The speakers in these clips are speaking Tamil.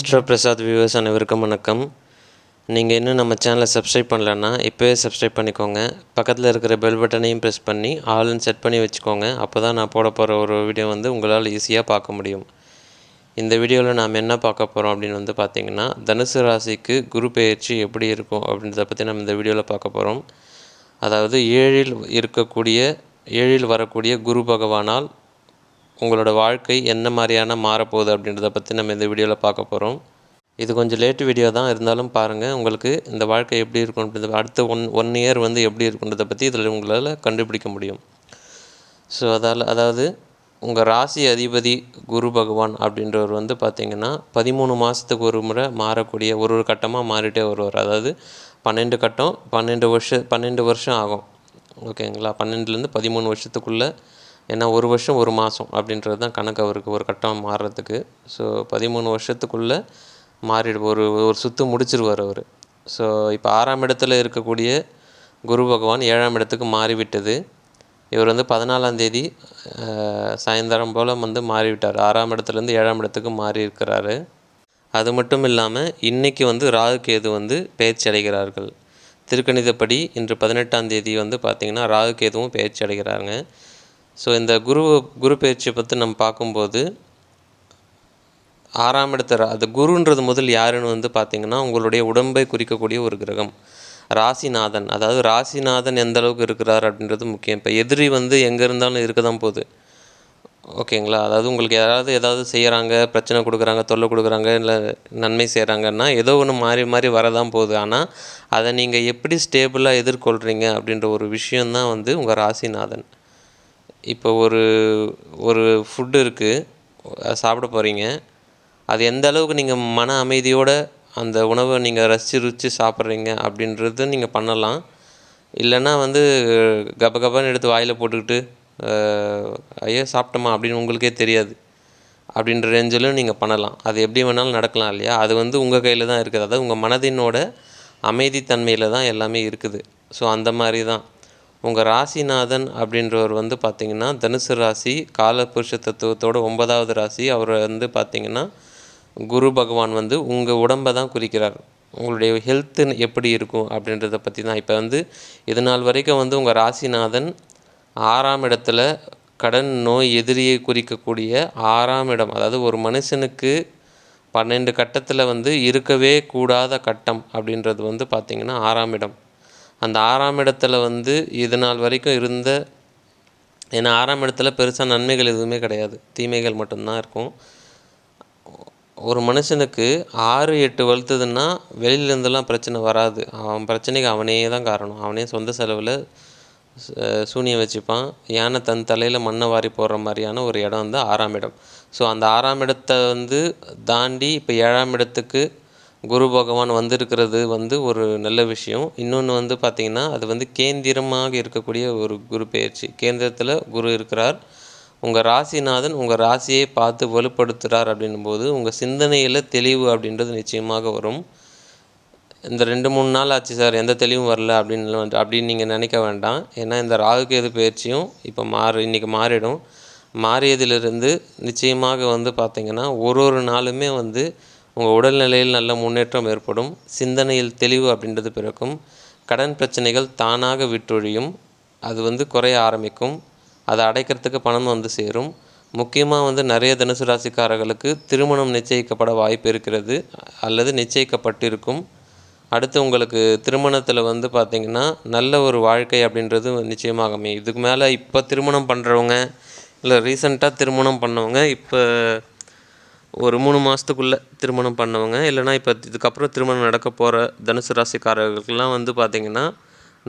அஸ்ட்ரோ பிரசாத் வியூவர்ஸ் அனைவருக்கும் வணக்கம். நீங்கள் இன்னும் நம்ம சேனலை சப்ஸ்கிரைப் பண்ணலன்னா இப்போவே சப்ஸ்கிரைப் பண்ணிக்கோங்க. பக்கத்தில் இருக்கிற பெல் பட்டனையும் ப்ரெஸ் பண்ணி ஆல்னு செட் பண்ணி வச்சுக்கோங்க. அப்போ தான் நான் போட போகிற ஒரு வீடியோ வந்து உங்களால் ஈஸியாக பார்க்க முடியும். இந்த வீடியோவில் நாம் என்ன பார்க்க போகிறோம் அப்படின்னு வந்து பார்த்திங்கன்னா தனுசு ராசிக்கு குரு பெயர்ச்சி எப்படி இருக்கும் அப்படின்றத பற்றி நம்ம இந்த வீடியோவில் பார்க்க போகிறோம் அதாவது ஏழில் இருக்கக்கூடிய ஏழில் வரக்கூடிய குரு பகவானால் உங்களோட வாழ்க்கை என்ன மாதிரியான மாறப்போகுது அப்படின்றத பற்றி நம்ம இந்த வீடியோவில் பார்க்க போகிறோம் இது கொஞ்சம் லேட்டு வீடியோ தான். இருந்தாலும் பாருங்கள் உங்களுக்கு இந்த வாழ்க்கை எப்படி இருக்கும் அப்படின்றத அடுத்த ஒன் ஒன் இயர் வந்து எப்படி இருக்குன்றதை பற்றி இதில் உங்களால் கண்டுபிடிக்க முடியும். ஸோ அதால் அதாவது உங்கள் ராசி அதிபதி குரு பகவான் அப்படின்றவர் வந்து பார்த்திங்கன்னா பதிமூணு மாதத்துக்கு ஒரு முறை மாறக்கூடிய ஒரு ஒரு கட்டமாக மாறிட்டே வருவார். அதாவது பன்னெண்டு கட்டம் பன்னெண்டு வருஷம் பன்னெண்டு வருஷம் ஆகும். ஓகேங்களா பன்னெண்டுலேருந்து பதிமூணு வருஷத்துக்குள்ளே ஏன்னா ஒரு வருஷம் ஒரு மாதம் அப்படின்றது தான் கணக்கு அவருக்கு ஒரு கட்டம் மாறுறதுக்கு. ஸோ பதிமூணு வருஷத்துக்குள்ளே மாறிடு ஒரு ஒரு சுற்று முடிச்சிருவார் அவர். ஸோ இப்போ ஆறாம் இடத்துல இருக்கக்கூடிய குரு பகவான் ஏழாம் இடத்துக்கு மாறிவிட்டது. இவர் வந்து பதினாலாம் தேதி சாயந்தரம் போல் வந்து மாறிவிட்டார். ஆறாம் இடத்துலேருந்து ஏழாம் இடத்துக்கு மாறி இருக்கிறாரு அது மட்டும் இல்லாமல் இன்றைக்கி வந்து ராகு கேது வந்து பயிற்சி அடைகிறார்கள். திருக்கணிதப்படி இன்று பதினெட்டாம் தேதி வந்து பார்த்திங்கன்னா ராகு கேதுவும் பயிற்சி அடைகிறாங்க ஸோ இந்த குரு குரு பயிற்சியை பற்றி நம்ம பார்க்கும்போது ஆறாம் இடத்துல அது குருன்றது முதல் யாருன்னு வந்து பார்த்திங்கன்னா உங்களுடைய உடம்பை குறிக்கக்கூடிய ஒரு கிரகம் ராசிநாதன். அதாவது ராசிநாதன் எந்த அளவுக்கு இருக்கிறார் அப்படின்றது முக்கியம். இப்போ எதிரி வந்து எங்கே இருந்தாலும் இருக்க தான் போகுது ஓகேங்களா அதாவது உங்களுக்கு யாராவது ஏதாவது செய்கிறாங்க பிரச்சனை கொடுக்குறாங்க தொல்லை கொடுக்குறாங்க இல்லை நன்மை செய்கிறாங்கன்னா ஏதோ ஒன்று மாறி மாறி வரதான் போகுது. ஆனால் அதை நீங்கள் எப்படி ஸ்டேபிளாக எதிர்கொள்கிறீங்க அப்படின்ற ஒரு விஷயந்தான் வந்து உங்கள் ராசிநாதன். இப்போ ஒரு ஒரு ஃபுட்டு இருக்குது சாப்பிட போகிறீங்க அது எந்த அளவுக்கு நீங்கள் மன அமைதியோடு அந்த உணவை நீங்கள் ரசித்து ருச்சி சாப்பிட்றீங்க அப்படின்றது நீங்கள் பண்ணலாம். இல்லைன்னா வந்து கப கபன்னு எடுத்து வாயில் போட்டுக்கிட்டு ஐயோ சாப்பிட்டோமா அப்படின்னு உங்களுக்கே தெரியாது. அப்படின்ற ரேஞ்சிலும் நீங்கள் பண்ணலாம். அது எப்படி வேணாலும் நடக்கலாம் இல்லையா? அது வந்து உங்கள் கையில் தான் இருக்குது. அதாவது உங்கள் மனதினோட அமைதித்தன்மையில் தான் எல்லாமே இருக்குது. ஸோ அந்த மாதிரி தான். உங்கள் ராசிநாதன் அப்படின்றவர் வந்து பார்த்திங்கன்னா தனுசு ராசி காலபுருஷ தத்துவத்தோட ஒன்பதாவது ராசி. அவர் வந்து பார்த்திங்கன்னா குரு பகவான் வந்து உங்கள் உடம்பை தான் குறிக்கிறார். உங்களுடைய ஹெல்த்து எப்படி இருக்கும் அப்படின்றத பற்றி தான். இப்போ வந்து இது நாள் வரைக்கும் வந்து உங்கள் ராசிநாதன் ஆறாம் இடத்துல கடன் நோய் எதிரியை குறிக்கக்கூடிய ஆறாம் இடம். அதாவது ஒரு மனுஷனுக்கு பன்னெண்டு கட்டத்தில் வந்து இருக்கவே கூடாத கட்டம் அப்படின்றது வந்து பார்த்திங்கன்னா ஆறாம் இடம். அந்த ஆறாம் இடத்துல வந்து இது நாள் வரைக்கும் இருந்த ஏன்னா ஆறாம் இடத்துல பெருசாக நன்மைகள் எதுவுமே கிடையாது. தீமைகள் மட்டும்தான் இருக்கும். ஒரு மனுஷனுக்கு ஆறு எட்டு வளர்த்துதுன்னா வெளியிலேருந்துலாம் பிரச்சனை வராது. அவன் பிரச்சனைக்கு அவனே தான் காரணம். அவனே சொந்த செலவில் சூனியம் வச்சுப்பான். யானை தன் தலையில் மண்ணை வாரி போடுற மாதிரியான ஒரு இடம் வந்து ஆறாம் இடம். ஸோ அந்த ஆறாம் இடத்தை வந்து தாண்டி இப்போ ஏழாம் இடத்துக்கு குரு பகவான் வந்திருக்கிறது வந்து ஒரு நல்ல விஷயம். இன்னொன்று வந்து பார்த்திங்கன்னா அது வந்து கேந்திரமாக இருக்கக்கூடிய ஒரு குரு பயிற்சி கேந்திரத்தில் குரு இருக்கிறார். உங்கள் ராசிநாதன் உங்கள் ராசியை பார்த்து வலுப்படுத்துகிறார் அப்படின்னும் போது உங்கள் சிந்தனையில் தெளிவு அப்படின்றது நிச்சயமாக வரும். இந்த ரெண்டு மூணு நாள் ஆச்சு சார் எந்த தெளிவும் வரல அப்படின்னு அப்படின்னு நீங்கள் நினைக்க வேண்டாம். ஏன்னா இந்த ராகுகேது பயிற்சியும் இப்போ மாறு இன்றைக்கி மாறிடும். மாறியதிலிருந்து நிச்சயமாக வந்து பார்த்திங்கன்னா ஒரு ஒரு நாளுமே வந்து உங்கள் உடல்நிலையில் நல்ல முன்னேற்றம் ஏற்படும் சிந்தனையில் தெளிவு அப்படின்றது பிறக்கும் கடன் பிரச்சனைகள் தானாக விட்டொழியும் அது வந்து குறைய ஆரம்பிக்கும் அதை அடைக்கிறதுக்கு பணம் வந்து சேரும். முக்கியமாக வந்து நிறைய தனுசு ராசிக்காரர்களுக்கு திருமணம் நிச்சயிக்கப்பட வாய்ப்பு இருக்கிறது அல்லது நிச்சயிக்கப்பட்டிருக்கும். அடுத்து உங்களுக்கு திருமணத்தில் வந்து பார்த்திங்கன்னா நல்ல ஒரு வாழ்க்கை அப்படின்றது நிச்சயமாக அமையும். இதுக்கு மேலே இப்போ திருமணம் பண்ணுறவங்க இல்லை ரீசண்டாக திருமணம் பண்ணவங்க இப்போ ஒரு மூணு மாதத்துக்குள்ளே திருமணம் பண்ணவங்க. இல்லைனா இப்போ இதுக்கப்புறம் திருமணம் நடக்க போகிற தனுசு ராசிக்காரர்களுக்கெல்லாம் வந்து பார்த்திங்கன்னா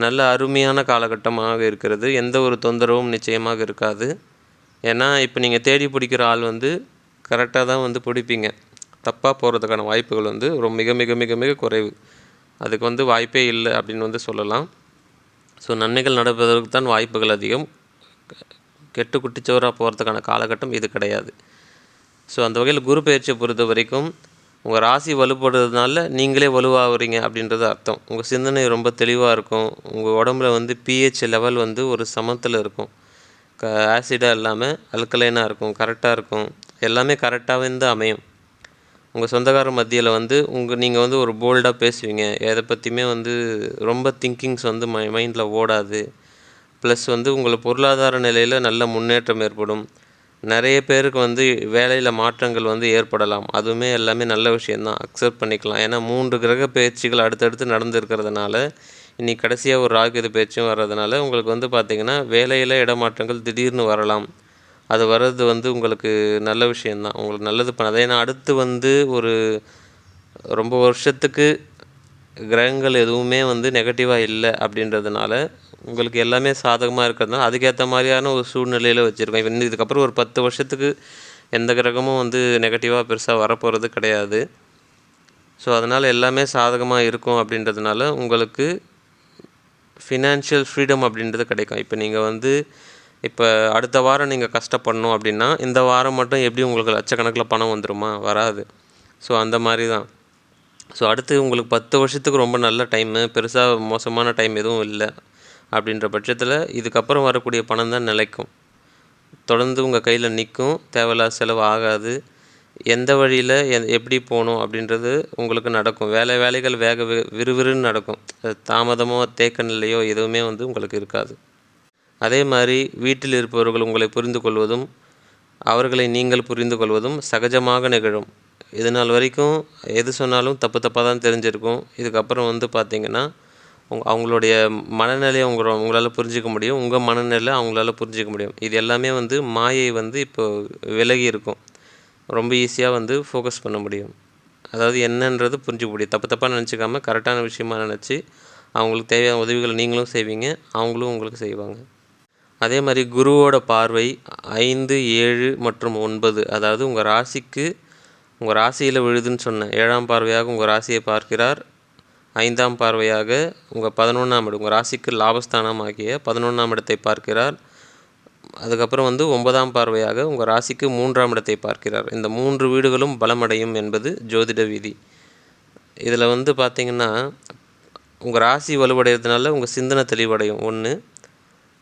நல்ல அருமையான காலகட்டமாக இருக்கிறது. எந்த ஒரு தொந்தரவும் நிச்சயமாக இருக்காது. ஏன்னா இப்போ நீங்கள் தேடி பிடிக்கிற ஆள் வந்து கரெக்டாக தான் வந்து பிடிப்பீங்க. தப்பாக போகிறதுக்கான வாய்ப்புகள் வந்து ரொம்ப மிக மிக மிக மிக குறைவு. அதுக்கு வந்து வாய்ப்பே இல்லை அப்படின்னு வந்து சொல்லலாம். ஸோ நன்மைகள் நடப்பதற்கு தான் வாய்ப்புகள் அதிகம். கெட்டு குட்டிச்சவராக போகிறதுக்கான காலகட்டம் இது கிடையாது. ஸோ அந்த வகையில் குரு பயிற்சியை பொறுத்த வரைக்கும் உங்கள் ராசி வலுப்படுறதுனால நீங்களே வலுவாகிறீங்க அப்படின்றது அர்த்தம். உங்கள் சிந்தனை ரொம்ப தெளிவாக இருக்கும். உங்கள் உடம்புல வந்து பிஹெச் லெவல் வந்து ஒரு சமத்தில் இருக்கும். க ஆசிடாக இல்லாமல் அல்கலைனாக இருக்கும் கரெக்டாக இருக்கும். எல்லாமே கரெக்டாக வந்து அமையும். உங்கள் சொந்தக்காரர் மத்தியில் வந்து உங்கள் நீங்கள் வந்து ஒரு போல்டாக பேசுவீங்க. எதை பற்றியுமே வந்து ரொம்ப திங்கிங்ஸ் வந்து மை மைண்டில் ஓடாது. ப்ளஸ் வந்து உங்களை பொருளாதார நிலையில் நல்ல முன்னேற்றம் ஏற்படும். நிறைய பேருக்கு வந்து வேலையில் மாற்றங்கள் வந்து ஏற்படலாம். அதுவுமே எல்லாமே நல்ல விஷயந்தான் அக்செப்ட் பண்ணிக்கலாம். ஏன்னா மூன்று கிரக பயிற்சிகள் அடுத்தடுத்து நடந்துருக்கிறதுனால இன்றைக்கி கடைசியாக ஒரு ராகுகேது பயிற்சியும் வர்றதுனால உங்களுக்கு வந்து பார்த்திங்கன்னா வேலையில் இடமாற்றங்கள் திடீர்னு வரலாம். அது வர்றது வந்து உங்களுக்கு நல்ல விஷயந்தான் உங்களுக்கு நல்லது பண்ணது ஏன்னா அடுத்து வந்து ஒரு ரொம்ப வருஷத்துக்கு கிரகங்கள் எதுவுமே வந்து நெகட்டிவாக இல்லை அப்படின்றதுனால உங்களுக்கு எல்லாமே சாதகமாக இருக்கிறதுனால அதுக்கேற்ற மாதிரியான ஒரு சூழ்நிலையில் வச்சுருக்கோம். இப்போ இதுக்கப்புறம் ஒரு பத்து வருஷத்துக்கு எந்த கிரகமும் வந்து நெகட்டிவாக பெருசாக வரப்போகிறது கிடையாது. ஸோ அதனால் எல்லாமே சாதகமாக இருக்கும் அப்படின்றதுனால உங்களுக்கு ஃபினான்ஷியல் ஃப்ரீடம் அப்படின்றது கிடைக்கும். இப்போ நீங்கள் வந்து இப்போ அடுத்த வாரம் நீங்கள் கஷ்டப்படணும் அப்படின்னா இந்த வாரம் மட்டும் எப்படி உங்களுக்கு லட்சக்கணக்கில் பணம் வந்துருமா? வராது. ஸோ அந்த மாதிரி தான் ஸோ அடுத்து உங்களுக்கு பத்து வருஷத்துக்கு ரொம்ப நல்ல டைமு பெருசாக மோசமான டைம் எதுவும் இல்லை. அப்படின்ற பட்சத்தில் இதுக்கப்புறம் வரக்கூடிய பணம் தான் நிலைக்கும். தொடர்ந்து உங்கள் கையில் நிற்கும் தேவையில்லாத செலவு ஆகாது. எந்த வழியில் எப்படி போகணும் அப்படின்றது உங்களுக்கு நடக்கும். வேலை வேலைகள் வேக விறுவிறுன்னு நடக்கும். தாமதமோ தேக்க நிலையோ எதுவுமே வந்து உங்களுக்கு இருக்காது. அதே மாதிரி வீட்டில் இருப்பவர்கள் உங்களை புரிந்து கொள்வதும் அவர்களை நீங்கள் புரிந்து கொள்வதும் சகஜமாக நிகழும். இது நாள் வரைக்கும் எது சொன்னாலும் தப்பு தப்பாக தான் தெரிஞ்சிருக்கும். இதுக்கப்புறம் வந்து பார்த்திங்கன்னா அவங்களுடைய மனநிலையை உங்கள உங்களால் புரிஞ்சிக்க முடியும். உங்கள் மனநிலை அவங்களால புரிஞ்சிக்க முடியும். இது எல்லாமே வந்து மாயை வந்து இப்போ விலகி இருக்கும். ரொம்ப ஈஸியாக வந்து ஃபோக்கஸ் பண்ண முடியும். அதாவது என்னன்றது புரிஞ்சுக்க முடியும். தப்பு தப்பாக நினச்சிக்காம கரெக்டான விஷயமா நினச்சி அவங்களுக்கு தேவையான உதவிகளை நீங்களும் செய்வீங்க. அவங்களும் உங்களுக்கு செய்வாங்க. அதே மாதிரி குருவோட பார்வை ஐந்து ஏழு மற்றும் ஒன்பது. அதாவது உங்கள் ராசிக்கு உங்கள் ராசியில் விழுதுன்னு சொன்னேன். ஏழாம் பார்வையாக உங்கள் ராசியை பார்க்கிறார். ஐந்தாம் பார்வையாக உங்கள் பதினொன்றாம் இடம் உங்கள் ராசிக்கு லாபஸ்தானம் ஆகிய பதினொன்றாம் இடத்தை பார்க்கிறார். அதுக்கப்புறம் வந்து ஒன்பதாம் பார்வையாக உங்கள் ராசிக்கு மூன்றாம் இடத்தை பார்க்கிறார். இந்த மூன்று வீடுகளும் பலமடையும் என்பது ஜோதிட விதி. இதில் வந்து பார்த்திங்கன்னா உங்கள் ராசி வலுவடைகிறதுனால உங்கள் சிந்தனை தெளிவடையும். ஒன்று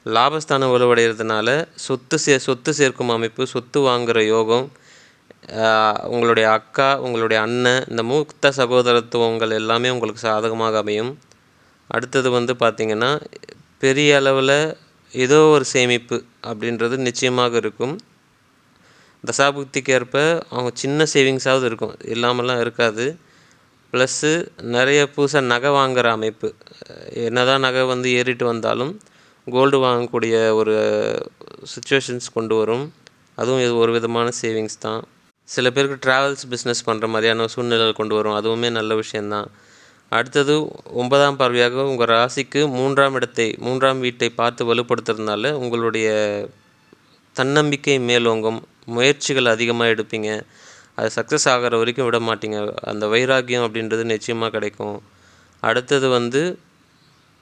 லாபஸ்தானம் வலுவடைகிறதுனால சொத்து சே சொத்து சேர்க்கும் அமைப்பு சொத்து வாங்குகிற யோகம் உங்களுடைய அக்கா உங்களுடைய அண்ணன் இந்த மூத்த சகோதரத்துவங்கள் எல்லாமே உங்களுக்கு சாதகமாக அமையும். அடுத்தது வந்து பார்த்திங்கன்னா பெரிய அளவில் ஏதோ ஒரு சேமிப்பு அப்படின்றது நிச்சயமாக இருக்கும். தசாபுக்திக்கு ஏற்ப அவங்க சின்ன சேவிங்ஸாவது இருக்கும். இல்லாமலாம் இருக்காது. ப்ளஸ்ஸு நிறைய புதுசாக நகை வாங்குகிற அமைப்பு. என்ன தான் நகை வந்து ஏறிட்டு வந்தாலும் கோல்டு வாங்கக்கூடிய ஒரு சுச்சுவேஷன்ஸ் கொண்டு வரும். அதுவும் இது ஒரு விதமான சேவிங்ஸ் தான். சில பேருக்கு ட்ராவல்ஸ் பிஸ்னஸ் பண்ணுற மாதிரியான சூழ்நிலைகள் கொண்டு வரும். அதுவுமே நல்ல விஷயந்தான் அடுத்தது ஒன்பதாம் பார்வையாக உங்கள் ராசிக்கு மூன்றாம் இடத்தை மூன்றாம் வீட்டை பார்த்து வலுப்படுத்துறதுனால உங்களுடைய தன்னம்பிக்கை மேலோங்கும் முயற்சிகள் அதிகமாக எடுப்பீங்க. அது சக்ஸஸ் ஆகிற வரைக்கும் விட மாட்டீங்க. அந்த வைராக்கியம் அப்படின்றது நிச்சயமாக கிடைக்கும். அடுத்தது வந்து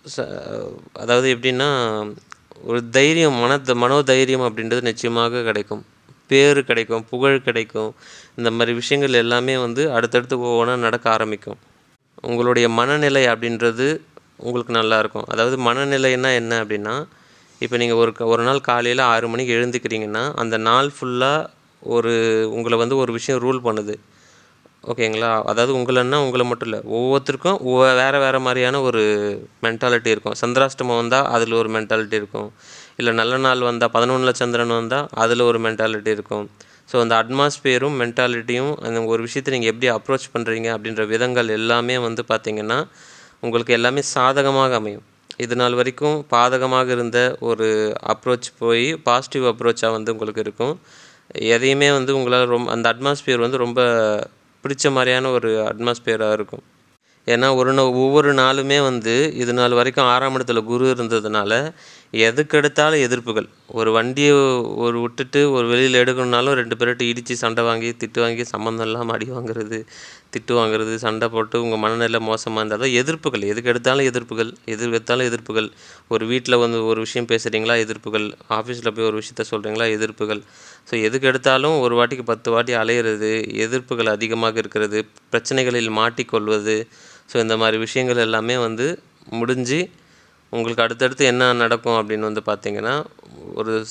ச அதாவது எப்படின்னா ஒரு தைரியம் மன மனோதைரியம் அப்படின்றது நிச்சயமாக கிடைக்கும். பேர் கிடைக்கும் புகழ் கிடைக்கும். இந்த மாதிரி விஷயங்கள் எல்லாமே வந்து அடுத்தடுத்து ஒவ்வொன்றா நடக்க ஆரம்பிக்கும். உங்களுடைய மனநிலை அப்படின்றது உங்களுக்கு நல்லாயிருக்கும் அதாவது மனநிலைன்னா என்ன அப்படின்னா இப்போ நீங்கள் ஒரு ஒரு நாள் காலையில் ஆறு மணிக்கு எழுந்துக்கிறீங்கன்னா அந்த நாள் ஃபுல்லாக ஒரு உங்களை வந்து ஒரு விஷயம் ரூல் பண்ணுது. ஓகேங்களா? அதாவது உங்களைன்னா உங்களை மட்டும் இல்லை ஒவ்வொருத்தருக்கும் ஒவ்வொரு வேறு வேறு மாதிரியான ஒரு மென்டாலிட்டி இருக்கும். சந்திராஷ்டமம் வந்தால் அதில் ஒரு மென்டாலிட்டி இருக்கும். இல்லை நல்ல நாள் வந்தால் பதினொன்றில் சந்திரன் வந்தால் அதில் ஒரு மென்டாலிட்டி இருக்கும். ஸோ அந்த அட்மாஸ்பியரும் மென்டாலிட்டியும் அந்த ஒரு விஷயத்தை நீங்கள் எப்படி அப்ரோச் பண்ணுறீங்க அப்படின்ற விதங்கள் எல்லாமே வந்து பார்த்திங்கன்னா உங்களுக்கு எல்லாமே சாதகமாக அமையும். இது நாள் வரைக்கும் பாதகமாக இருந்த ஒரு அப்ரோச் போய் பாசிட்டிவ் அப்ரோச்சாக வந்து உங்களுக்கு இருக்கும். எதையுமே வந்து உங்களால் ரொம்ப அந்த அட்மாஸ்பியர் வந்து ரொம்ப பிடிச்ச மாதிரியான ஒரு அட்மாஸ்பியராக இருக்கும். ஏன்னா ஒரு ஒவ்வொரு நாளுமே வந்து இது நாள் வரைக்கும் ஆறாம் இடத்துல குரு இருந்ததுனால எதுக்கெடுத்தாலும் எதிர்ப்புகள். ஒரு வண்டியை ஒரு விட்டுட்டு ஒரு வெளியில் எடுக்கணுனாலும் ரெண்டு பேர்கிட்ட இடித்து சண்டை வாங்கி திட்டு வாங்கி சம்மந்தம் இல்லாமல் அடி வாங்குறது திட்டு வாங்குறது சண்டை போட்டு உங்கள் மனநிலை மோசமாக இருந்தால் தான் எதிர்ப்புகள். எதுக்கு எடுத்தாலும் எதிர்ப்புகள் எது எடுத்தாலும் எதிர்ப்புகள். ஒரு வீட்டில் வந்து ஒரு விஷயம் பேசுகிறீங்களா எதிர்ப்புகள். ஆஃபீஸில் போய் ஒரு விஷயத்த சொல்கிறீங்களா எதிர்ப்புகள். ஸோ எதுக்கு எடுத்தாலும் ஒரு வாட்டிக்கு பத்து வாட்டி அலையிறது எதிர்ப்புகள் அதிகமாக இருக்கிறது பிரச்சனைகளில் மாட்டிக்கொள்வது. ஸோ இந்த மாதிரி விஷயங்கள் எல்லாமே வந்து முடிஞ்சு உங்களுக்கு அடுத்தடுத்து என்ன நடக்கும் அப்படின்னு வந்து பார்த்தீங்கன்னா ஒரு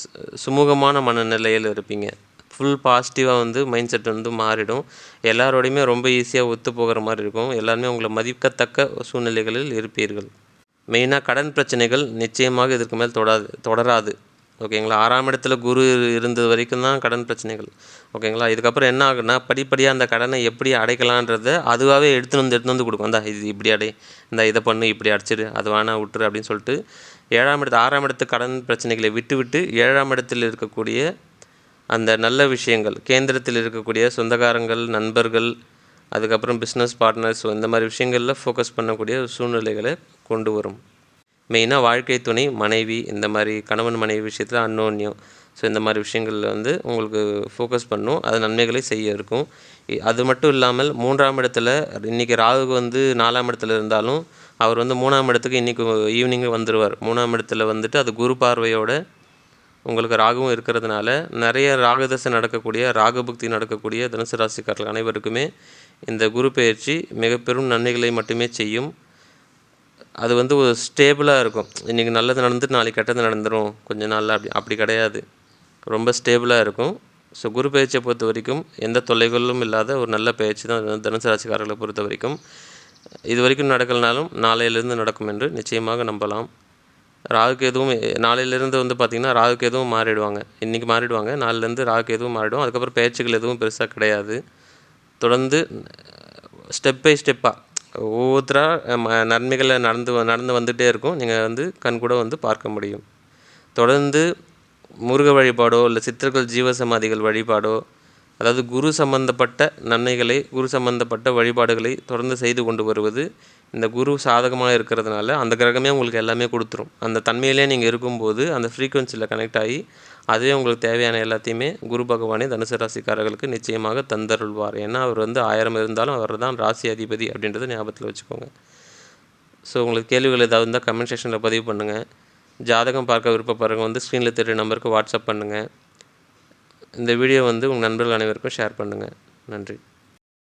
சுமூகமான மனநிலையில் இருப்பீங்க. ஃபுல் பாசிட்டிவாக வந்து மைண்ட் செட் வந்து மாறிடும். எல்லாரோடையுமே ரொம்ப ஈஸியாக ஒத்து போகிற மாதிரி இருக்கும். எல்லாருமே உங்களை மதிக்கத்தக்க சூழ்நிலைகளில் இருப்பீர்கள். மெயினாக கடன் பிரச்சனைகள் நிச்சயமாக இதற்கு மேல் தொடாது தொடராது. ஓகேங்களா ஆறாம் இடத்துல குரு இருந்தது வரைக்கும் தான் கடன் பிரச்சனைகள். ஓகேங்களா இதுக்கப்புறம் என்ன ஆகுன்னா படிப்படியாக அந்த கடனை எப்படி அடைக்கலான்றத அதுவாகவே எடுத்துன்னு வந்து எடுத்துன்னு வந்து கொடுக்கும். அந்த இது இப்படி அடை இந்த இதை பண்ணு இப்படி அடிச்சிடு அது வேணா விட்டுரு அப்படின்னு சொல்லிட்டு ஏழாம் இடத்து ஆறாம் இடத்து கடன் பிரச்சனைகளை விட்டு விட்டு ஏழாம் இடத்தில் இருக்கக்கூடிய அந்த நல்ல விஷயங்கள் கேந்திரத்தில் இருக்கக்கூடிய சொந்தக்காரங்கள் நண்பர்கள் அதுக்கப்புறம் பிஸ்னஸ் பார்ட்னர்ஸ் இந்த மாதிரி விஷயங்களில் ஃபோக்கஸ் பண்ணக்கூடிய சூழ்நிலைகளை கொண்டு வரும். மெயினாக வாழ்க்கை துணை மனைவி இந்த மாதிரி கணவன் மனைவி விஷயத்தில் அன்னோன்யம் ஸோ இந்த மாதிரி விஷயங்களில் வந்து உங்களுக்கு ஃபோக்கஸ் பண்ணும். அது நன்மைகளை செய்ய இருக்கும். இ- அது மட்டும் இல்லாமல் மூன்றாம் இடத்துல இன்றைக்கி ராகு வந்து நாலாம் இடத்துல இருந்தாலும் அவர் வந்து மூணாம் இடத்துக்கு இன்றைக்கி ஈவினிங்கு வந்துடுவார் மூணாம் இடத்துல வந்துட்டு அது குரு பார்வையோட உங்களுக்கு ராகுவும் இருக்கிறதுனால நிறைய ராகதசை நடக்கக்கூடிய ராகபக்தி நடக்கக்கூடிய தனுசு ராசிக்காரர்கள் அனைவருக்குமே இந்த குரு பயிற்சி மிக பெரும் நன்மைகளை மட்டுமே செய்யும். அது வந்து ஒரு ஸ்டேபிளாக இருக்கும். இன்றைக்கி நல்லது நடந்துட்டு நாளைக்கு கெட்டது நடந்துடும் கொஞ்ச நாளில் அப்படி அப்படி கிடையாது. ரொம்ப ஸ்டேபிளாக இருக்கும். ஸோ குரு பயிற்சியை பொறுத்த வரைக்கும் எந்த தொல்லைகளும் இல்லாத ஒரு நல்ல பயிற்சி தான் தனுசு ராசிக்காரர்களை பொறுத்த வரைக்கும். இது வரைக்கும் நடக்கலனாலும் நாளையிலிருந்து நடக்கும் என்று நிச்சயமாக நம்பலாம். ராகுக்கு எதுவும் நாளையிலேருந்து வந்து பார்த்திங்கன்னா ராகுக்கு எதுவும் மாறிடுவாங்க. இன்றைக்கி மாறிடுவாங்க. நாளிலேருந்து ராகுக்கு எதுவும் மாறிடும். அதுக்கப்புறம் பயிற்சிகள் எதுவும் பெருசாக கிடையாது. தொடர்ந்து ஸ்டெப் பை ஸ்டெப்பாக ஒவ்வொருத்தராக நன்மைகளை நடந்து வ- நடந்து வந்துகிட்டே இருக்கும். நீங்கள் வந்து கண் கூட வந்து பார்க்க முடியும். தொடர்ந்து முருக வழிபாடோ இல்லை சித்தர்கள் ஜீவசமாதிகள் வழிபாடோ அதாவது குரு சம்பந்தப்பட்ட நன்மைகளை குரு சம்பந்தப்பட்ட வழிபாடுகளை தொடர்ந்து செய்து கொண்டு வருவது இந்த குரு சாதகமாக இருக்கிறதுனால அந்த கிரகமே உங்களுக்கு எல்லாமே கொடுத்துரும். அந்த தன்மையிலே நீங்கள் இருக்கும்போது அந்த ஃப்ரீக்குவென்சியில் கனெக்ட் ஆகி அதுவே உங்களுக்கு தேவையான எல்லாத்தையுமே குரு பகவானே தனுசு ராசிக்காரர்களுக்கு நிச்சயமாக தந்தருள்வார். ஏன்னா அவர் வந்து ஆயிரம் இருந்தாலும் அவர் தான் ராசி அதிபதி அப்படின்றத ஞாபகத்தில் வச்சுக்கோங்க. ஸோ உங்களுக்கு கேள்விகள் ஏதாவது இருந்தால் கமெண்ட் செக்ஷனில் பதிவு பண்ணுங்கள் ஜாதகம் பார்க்க விருப்பப்படுறவங்க வந்து ஸ்க்ரீனில் தெரிய நம்பருக்கு வாட்ஸ்அப் பண்ணுங்கள் இந்த வீடியோ வந்து உங்கள் நண்பர்கள் அனைவருக்கும் ஷேர் பண்ணுங்கள் நன்றி.